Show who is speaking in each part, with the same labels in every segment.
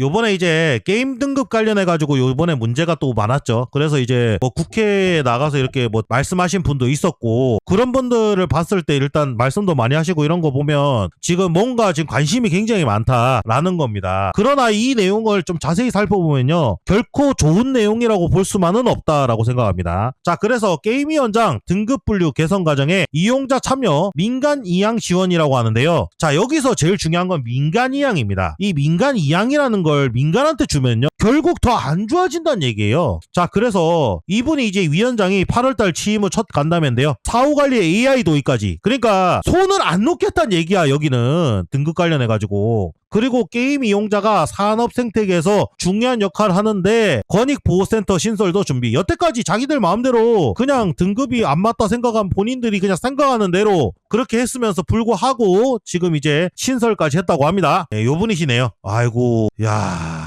Speaker 1: 요번에 이제 게임 등급 관련해 가지고 요번에 문제가 또 많았죠. 그래서 이제 뭐 국회에 나가서 이렇게 뭐 말씀하신 분도 있었고 그런 분들을 봤을 때 일단 말씀도 많이 하시고 이런 거 보면 지금 뭔가 지금 관심이 굉장히 많다라는 겁니다. 그러나 이 내용을 좀 자세히 살펴보면요. 결코 좋은 내용이라고 볼 수만은 없다라고 생각합니다. 자, 그래서 게임위원장 등급 분류 개선 과정에 이용자 참여 민간 이양 지원이라고 하는데요. 자, 여기서 제일 중요한 건 민간 이양입니다. 이 민간 이양이라는 걸 민간한테 주면요. 결국 더 안 좋아진다는 얘기예요. 자, 그래서 이분이 이제 위원장이 8월달 취임 후 첫 간담회인데요. 사후 관리 AI 도입까지. 그러니까 손을 안 놓겠다는 얘기야, 여기는. 등급 관련해가지고. 그리고 게임 이용자가 산업 생태계에서 중요한 역할을 하는데 권익보호센터 신설도 준비. 여태까지 자기들 마음대로 그냥 등급이 안 맞다 생각한 본인들이 그냥 생각하는 대로 그렇게 했으면서 불구하고 지금 이제 신설까지 했다고 합니다. 네, 요 분이시네요. 아이고, 야.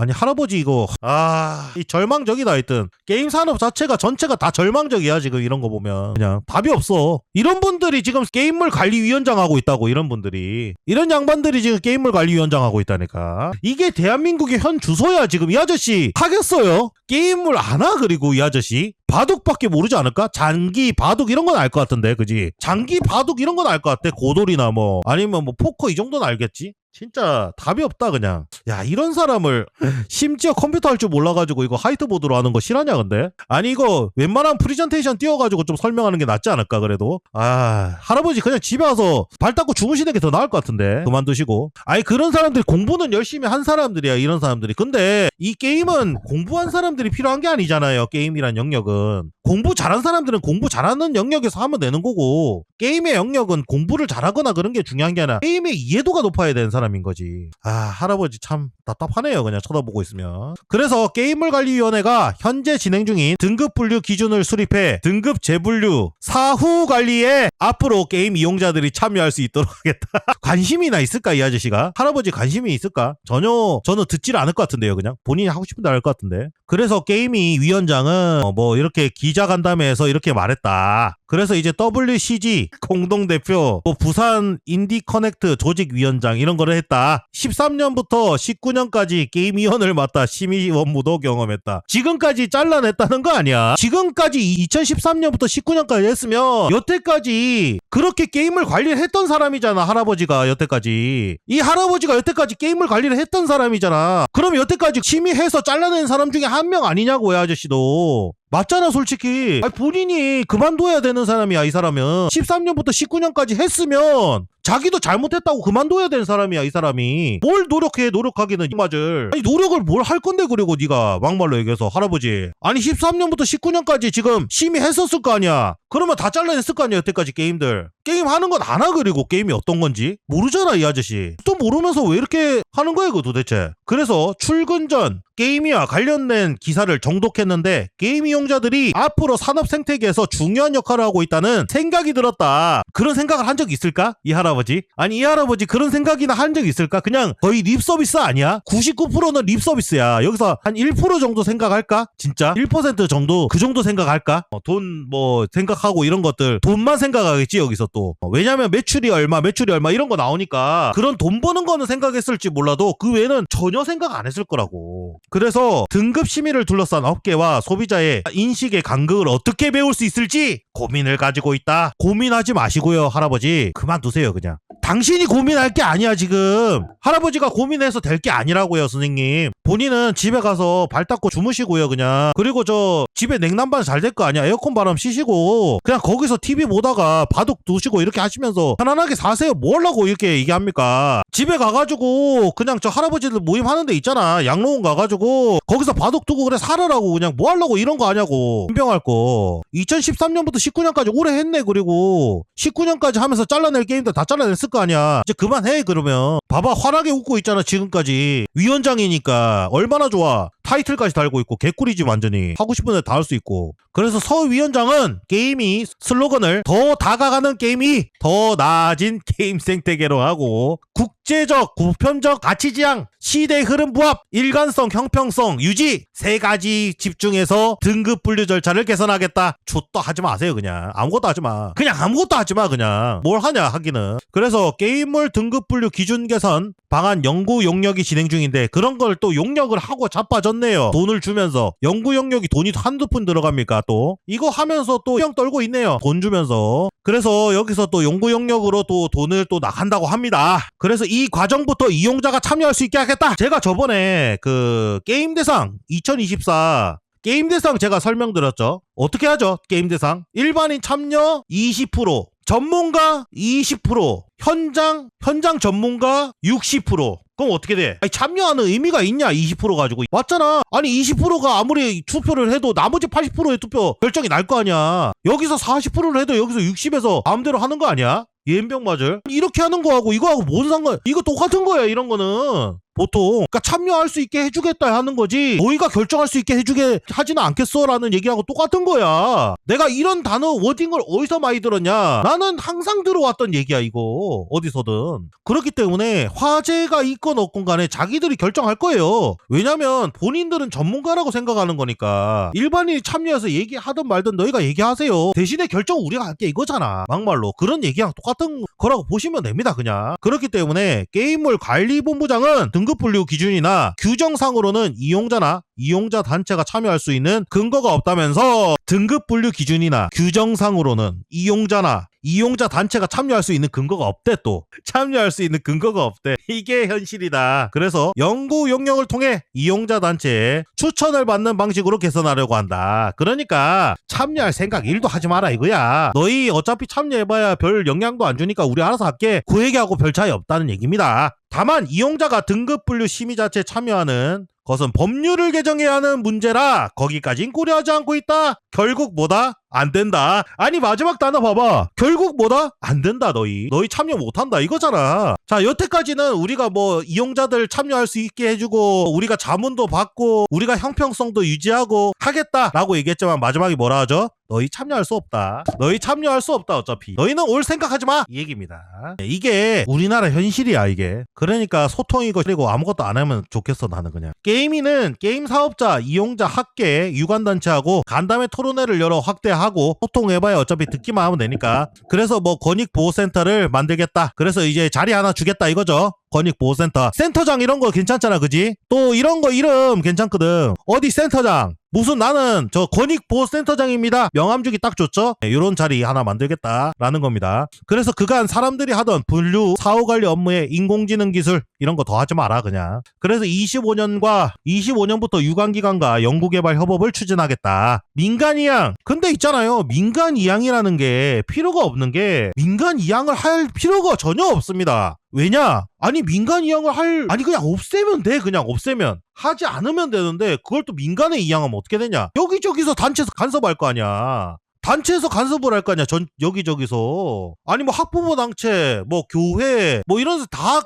Speaker 1: 아니 할아버지 이거 아 이 절망적이다 하여튼 게임 산업 자체가 전체가 다 절망적이야 지금 이런 거 보면 그냥 답이 없어 이런 분들이 지금 게임물 관리위원장 하고 있다고 이런 분들이 이런 양반들이 지금 게임물 관리위원장 하고 있다니까 이게 대한민국의 현 주소야 지금 이 아저씨 하겠어요 게임물 안 하 그리고 이 아저씨 바둑밖에 모르지 않을까? 장기, 바둑 이런 건 알 것 같은데, 그지? 장기, 바둑 이런 건 알 것 같아. 고돌이나 뭐 아니면 뭐 포커 이 정도는 알겠지? 진짜 답이 없다 그냥. 야 이런 사람을 심지어 컴퓨터 할 줄 몰라가지고 이거 화이트보드로 하는 거 실하냐 근데? 아니 이거 웬만한 프리젠테이션 띄워가지고 좀 설명하는 게 낫지 않을까 그래도? 아 할아버지 그냥 집에 와서 발 닦고 주무시는 게 더 나을 것 같은데 그만두시고. 아니 그런 사람들 공부는 열심히 한 사람들이야 이런 사람들이. 근데 이 게임은 공부한 사람들이 필요한 게 아니잖아요 게임이란 영역은. 공부 잘한 사람들은 공부 잘하는 영역에서 하면 되는 거고 게임의 영역은 공부를 잘하거나 그런 게 중요한 게 아니라 게임의 이해도가 높아야 되는 사람인 거지. 아 할아버지 참 답답하네요 그냥 쳐다보고 있으면. 그래서 게임물관리위원회가 현재 진행 중인 등급 분류 기준을 수립해 등급 재분류 사후 관리에 앞으로 게임 이용자들이 참여할 수 있도록 하겠다. 관심이나 있을까 이 아저씨가? 할아버지 관심이 있을까? 전혀 저는 듣지를 않을 것 같은데요 그냥 본인이 하고 싶은 대로 할 것 같은데. 그래서 게임이 위원장은 어, 뭐 이렇게 기자 간담회에서 이렇게 말했다. 그래서 이제 WCG 공동대표, 뭐 부산 인디 커넥트 조직위원장 이런 거를 했다. 13년부터 19년까지 게임위원을 맡다 심의 업무도 경험했다. 지금까지 잘라냈다는 거 아니야. 지금까지 2013년부터 19년까지 했으면 여태까지 그렇게 게임을 관리를 했던 사람이잖아. 할아버지가 여태까지. 이 할아버지가 여태까지 게임을 관리를 했던 사람이잖아. 그럼 여태까지 심의해서 잘라낸 사람 중에 한 명 아니냐고, 이 아저씨도. 맞잖아, 솔직히. 아니, 본인이 그만둬야 되는 사람이야, 이 사람은. 13년부터 19년까지 했으면 자기도 잘못했다고 그만둬야 되는 사람이야, 이 사람이. 뭘 노력해, 노력하기는, 이 맞을. 아니, 노력을 뭘 할 건데, 그리고 네가 막말로 얘기해서, 할아버지. 아니, 13년부터 19년까지 지금 심의했었을 거 아니야. 그러면 다 잘라냈을 거 아니야, 여태까지 게임들. 게임 하는 건안 하, 그리고 게임이 어떤 건지. 모르잖아, 이 아저씨. 또 모르면서 왜 이렇게 하는 거야, 이거 도대체. 그래서 출근 전 게임이와 관련된 기사를 정독했는데 게임 이용자들이 앞으로 산업 생태계에서 중요한 역할을 하고 있다는 생각이 들었다. 그런 생각을 한적 있을까? 이 할아버지? 아니 이 할아버지 그런 생각이나 한 적 있을까? 그냥 거의 립 서비스 아니야? 99%는 립 서비스야. 여기서 한 1% 정도 생각할까? 진짜? 1% 정도 그 정도 생각할까? 어, 돈뭐 생각하고 이런 것들 돈만 생각하겠지 여기서 또. 어, 왜냐면 매출이 얼마, 매출이 얼마 이런 거 나오니까 그런 돈 버는 거는 생각했을지 몰라도 그 외에는 전혀 생각 안 했을 거라고. 그래서 등급 심의를 둘러싼 업계와 소비자의 인식의 간극을 어떻게 배울 수 있을지 고민을 가지고 있다. 고민하지 마시고요, 할아버지. 그만두세요, 그냥. 당신이 고민할 게 아니야, 지금. 할아버지가 고민해서 될 게 아니라고요, 선생님. 본인은 집에 가서 발 닦고 주무시고요, 그냥. 그리고 저 집에 냉난방 잘 될 거 아니야. 에어컨 바람 쉬시고 그냥 거기서 TV 보다가 바둑 두시고 이렇게 하시면서 편안하게 사세요. 뭐 하려고 이렇게 얘기합니까? 집에 가가지고 그냥 저 할아버지들 모임하는 데 있잖아. 양로원 가가지고 거기서 바둑 두고 그래 살으라고 그냥 뭐 하려고 이런 거 하냐고. 신병할 거. 2013년부터 19년까지 오래 했네. 그리고 19년까지 하면서 잘라낼 게임들 다 잘라냈을 거 아니야. 이제 그만해 그러면. 봐봐 환하게 웃고 있잖아 지금까지. 위원장이니까 얼마나 좋아. 타이틀까지 달고 있고 개꿀이지 완전히 하고 싶은 데 다 할 수 있고 그래서 서 위원장은 게임이 슬로건을 더 다가가는 게임이 더 나아진 게임 생태계로 하고 국 제적, 보편적 가치지향, 시대 흐름 부합, 일관성, 형평성, 유지 세 가지 집중해서 등급 분류 절차를 개선하겠다. 좆도 하지 마세요 그냥 아무것도 하지 마. 그냥 아무것도 하지 마 그냥 뭘 하냐 하기는. 그래서 게임물 등급 분류 기준 개선 방안 연구 용역이 진행 중인데 그런 걸 또 용역을 하고 자빠졌네요. 돈을 주면서 연구 용역이 돈이 한두 푼 들어갑니까 또 이거 하면서 또 형 떨고 있네요. 돈 주면서. 그래서 여기서 또 연구 용역으로 또 돈을 또 나간다고 합니다. 그래서 이 과정부터 이용자가 참여할 수 있게 하겠다. 제가 저번에 그 게임 대상 2024 게임 대상 제가 설명드렸죠. 어떻게 하죠? 게임 대상. 일반인 참여 20%, 전문가 20%, 현장 현장 전문가 60%. 그럼 어떻게 돼? 아니, 참여하는 의미가 있냐? 20% 가지고 맞잖아. 아니 20%가 아무리 투표를 해도 나머지 80%의 투표 결정이 날 거 아니야. 여기서 40%를 해도 여기서 60에서 마음대로 하는 거 아니야? 예병 맞을 이렇게 하는 거하고 이거하고 뭔 상관? 이거 똑같은 거야 이런 거는. 보통 그러니까 참여할 수 있게 해주겠다 하는 거지 너희가 결정할 수 있게 해주게 하지는 않겠어라는 얘기하고 똑같은 거야. 내가 이런 단어 워딩을 어디서 많이 들었냐? 나는 항상 들어왔던 얘기야 이거. 어디서든. 그렇기 때문에 화제가 있건 없건 간에 자기들이 결정할 거예요. 왜냐면 본인들은 전문가라고 생각하는 거니까. 일반인이 참여해서 얘기하든 말든 너희가 얘기하세요. 대신에 결정 우리가 할게 이거잖아. 막말로. 그런 얘기랑 똑같은 거라고 보시면 됩니다 그냥. 그렇기 때문에 게임물 관리본부장은 등급 분류 기준이나 규정상으로는 이용자나 이용자 단체가 참여할 수 있는 근거가 없다면서 등급 분류 기준이나 규정상으로는 이용자나 이용자 단체가 참여할 수 있는 근거가 없대 또. 참여할 수 있는 근거가 없대. 이게 현실이다. 그래서 연구 용역을 통해 이용자 단체에 추천을 받는 방식으로 개선하려고 한다. 그러니까 참여할 생각 일도 하지 마라 이거야. 너희 어차피 참여해봐야 별 영향도 안 주니까 우리 알아서 할게. 그 얘기하고 별 차이 없다는 얘기입니다. 다만 이용자가 등급 분류 심의 자체에 참여하는 것은 법률을 개정해야 하는 문제라 거기까진 고려하지 않고 있다. 결국 뭐다? 안 된다. 아니 마지막 단어 봐봐. 결국 뭐다? 안 된다 너희. 너희 참여 못한다 이거잖아. 자 여태까지는 우리가 뭐 이용자들 참여할 수 있게 해주고 우리가 자문도 받고 우리가 형평성도 유지하고 하겠다라고 얘기했지만 마지막에 뭐라 하죠? 너희 참여할 수 없다. 너희 참여할 수 없다 어차피. 너희는 올 생각하지 마. 이 얘기입니다. 이게 우리나라 현실이야 이게. 그러니까 소통이고 그리고 아무것도 안 하면 좋겠어 나는 그냥. 게임이는 게임 사업자, 이용자, 학계, 유관단체하고 간담회 토론회를 열어 확대하고 소통해봐야 어차피 듣기만 하면 되니까. 그래서 뭐 권익보호센터를 만들겠다. 그래서 이제 자리 하나 주겠다 이거죠. 권익보호센터. 센터장 이런 거 괜찮잖아, 그지? 또 이런 거 이름 괜찮거든. 어디 센터장? 무슨 나는 저 권익보호센터장입니다. 명함 주기 딱 좋죠? 네, 이런 자리 하나 만들겠다라는 겁니다. 그래서 그간 사람들이 하던 분류, 사후관리 업무에 인공지능 기술 이런 거 더 하지 마라 그냥. 그래서 25년과 25년부터 유관기관과 연구개발 협업을 추진하겠다. 민간 이양. 근데 있잖아요. 민간 이양이라는 게 필요가 없는 게 민간 이양을 할 필요가 전혀 없습니다. 왜냐? 아니 민간 이양을 할 아니 그냥 없애면 돼 그냥 없애면 하지 않으면 되는데 그걸 또 민간에 이양하면 어떻게 되냐? 여기저기서 단체에서 간섭할 거 아니야. 단체에서 간섭을 할 거 아니야 전 여기저기서. 아니 뭐 학부모 단체 뭐 교회 뭐 이런 데서 다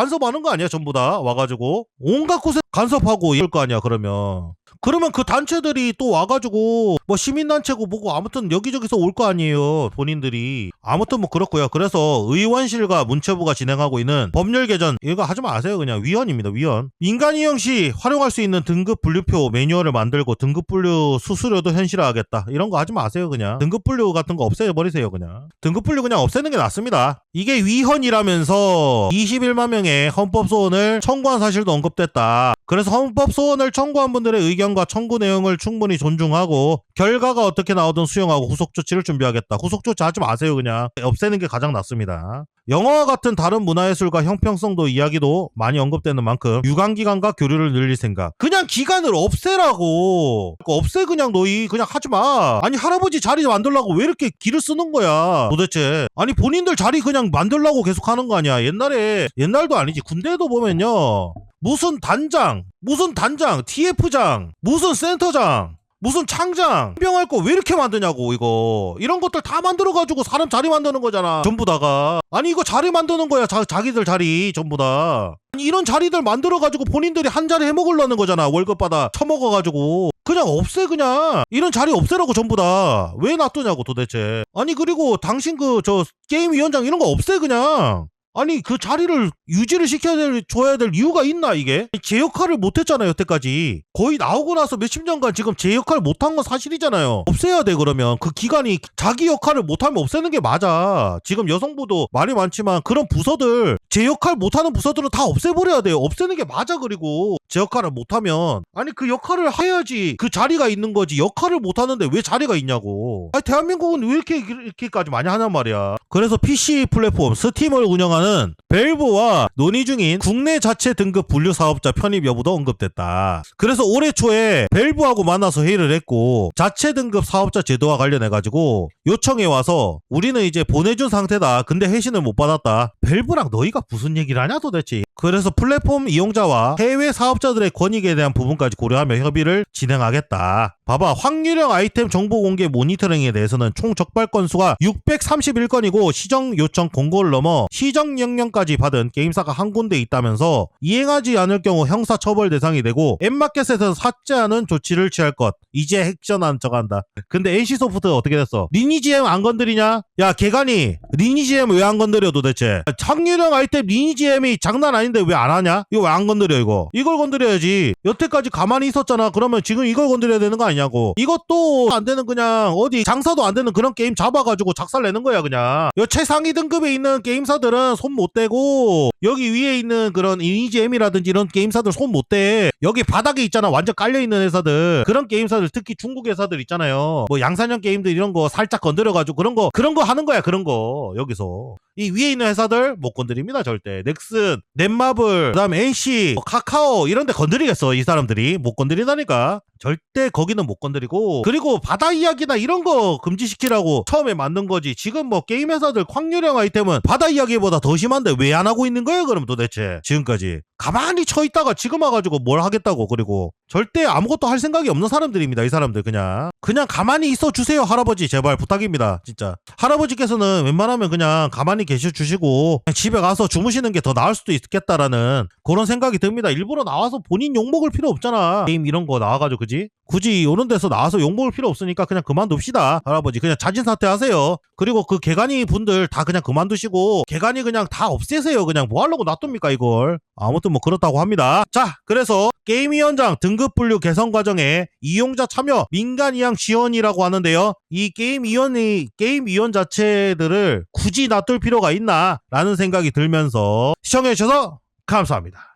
Speaker 1: 간섭하는 거 아니야 전부 다? 와가지고. 온갖 곳에 간섭하고 이럴 거 아니야 그러면. 그러면 그 단체들이 또 와가지고 뭐 시민단체고 뭐고 아무튼 여기저기서 올 거 아니에요 본인들이. 아무튼 뭐 그렇고요. 그래서 의원실과 문체부가 진행하고 있는 법률 개정 이거 하지 마세요 그냥. 위헌입니다 위헌. 민간 이용 시 활용할 수 있는 등급 분류표 매뉴얼을 만들고 등급 분류 수수료도 현실화하겠다. 이런 거 하지 마세요 그냥. 등급 분류 같은 거 없애버리세요 그냥. 등급 분류 그냥 없애는 게 낫습니다. 이게 위헌이라면서 21만 명의 헌법 소원을 청구한 사실도 언급됐다 그래서 헌법 소원을 청구한 분들의 의견과 청구 내용을 충분히 존중하고 결과가 어떻게 나오든 수용하고 후속 조치를 준비하겠다. 후속 조치 하지 마세요 그냥 없애는 게 가장 낫습니다. 영화와 같은 다른 문화예술과 형평성도 이야기도 많이 언급되는 만큼 유관기관과 교류를 늘릴 생각. 그냥 기관을 없애라고. 없애 그냥 너희 그냥 하지 마. 아니 할아버지 자리 만들라고 왜 이렇게 길을 쓰는 거야 도대체. 아니 본인들 자리 그냥 만들라고 계속 하는 거 아니야. 옛날에 옛날도 아니지 군대에도 보면요. 무슨 단장, 무슨 단장, TF장, 무슨 센터장, 무슨 창장, 병할 거 왜 이렇게 만드냐고 이거. 이런 것들 다 만들어 가지고 사람 자리 만드는 거잖아. 전부 다가. 아니 이거 자리 만드는 거야 자, 자기들 자리 전부 다. 아니 이런 자리들 만들어 가지고 본인들이 한 자리 해먹으려는 거잖아 월급 받아 처먹어 가지고. 그냥 없애 그냥. 이런 자리 없애라고 전부 다. 왜 놔두냐고 도대체. 아니 그리고 당신 그 저 게임 위원장 이런 거 없애 그냥 아니 그 자리를 유지를 시켜야 될 줘야 될 이유가 있나 이게? 제 역할을 못했잖아요 여태까지. 거의 나오고 나서 몇십 년간 지금 제 역할을 못한 건 사실이잖아요. 없애야 돼 그러면. 그 기간이 자기 역할을 못하면 없애는 게 맞아. 지금 여성부도 말이 많지만 그런 부서들 제 역할 못하는 부서들은 다 없애버려야 돼요. 없애는 게 맞아 그리고. 제 역할을 못하면. 아니 그 역할을 해야지 그 자리가 있는 거지. 역할을 못하는데 왜 자리가 있냐고. 아니 대한민국은 왜 이렇게 이렇게까지 많이 하냔 말이야 그래서 PC 플랫폼 스팀을 운영하는 벨브와 논의 중인 국내 자체 등급 분류 사업자 편입 여부도 언급됐다. 그래서 올해 초에 벨브하고 만나서 회의를 했고 자체 등급 사업자 제도와 관련해 가지고 요청해 와서 우리는 이제 보내준 상태다. 근데 회신을 못 받았다. 벨브랑 너희가 무슨 얘기를 하냐 도대체 그래서 플랫폼 이용자와 해외 사업자들의 권익에 대한 부분까지 고려하며 협의를 진행하겠다. 봐봐 확률형 아이템 정보 공개 모니터링에 대해서는 총 적발 건수가 631건이고 시정 요청 공고를 넘어 시정 명령까지 받은 게임사가 한 군데 있다면서 이행하지 않을 경우 형사 처벌 대상이 되고 앱마켓에서 삭제하는 조치를 취할 것 이제 핵전안 정한다. 근데 NC소프트 어떻게 됐어? 리니지엠 안 건드리냐? 야 개간이 리니지엠 왜 안 건드려 도대체? 확률형 아이템 리니지엠이 장난 아 닌데 왜 안 하냐? 이거 왜 안 건드려 이거? 이걸 건드려야지. 여태까지 가만히 있었잖아. 그러면 지금 이걸 건드려야 되는 거 아니냐고. 이것도 안 되는 그냥 어디 장사도 안 되는 그런 게임 잡아가지고 작살 내는 거야 그냥. 요 최상위 등급에 있는 게임사들은 손 못 대고 여기 위에 있는 그런 리니지엠이라든지 이런 게임사들 손 못 대. 여기 바닥에 있잖아. 완전 깔려 있는 회사들. 그런 게임사들 특히 중국 회사들 있잖아요. 뭐 양산형 게임들 이런 거 살짝 건드려가지고 그런 거 그런 거 하는 거야 그런 거 여기서. 이 위에 있는 회사들 못 건드립니다 절대 넥슨 넷 마블 그다음에 NC 뭐 카카오 이런 데 건드리겠어 이 사람들이. 못 건드린다니까 절대 거기는 못 건드리고 그리고 바다 이야기나 이런 거 금지시키라고 처음에 만든 거지. 지금 뭐 게임 회사들 확률형 아이템은 바다 이야기보다 더 심한데 왜 안 하고 있는 거예요 그럼 도대체? 지금까지. 가만히 쳐 있다가 지금 와가지고 뭘 하겠다고 그리고. 절대 아무것도 할 생각이 없는 사람들입니다 이 사람들 그냥. 그냥 가만히 있어 주세요 할아버지. 제발 부탁입니다 진짜. 할아버지께서는 웬만하면 그냥 가만히 계셔 주시고 집에 가서 주무시는 게 더 나을 수도 있겠다라는 그런 생각이 듭니다. 일부러 나와서 본인 욕먹을 필요 없잖아. 게임 이런 거 나와가지고 그지? 굳이 이런 데서 나와서 욕먹을 필요 없으니까 그냥 그만둡시다. 할아버지 그냥 자진사퇴 하세요. 그리고 그 개간이 분들 다 그냥 그만두시고 개간이 그냥 다 없애세요. 그냥 뭐 하려고 놔둡니까 이걸? 아무튼 뭐 그렇다고 합니다. 자 그래서 게임위원장 등급 분류 개선 과정에 이용자 참여 민간 이양 지원이라고 하는데요. 이 게임위원이 게임위원 자체들을 굳이 놔둘 필요가 있나 라는 생각이 들면서 시청해주셔서 감사합니다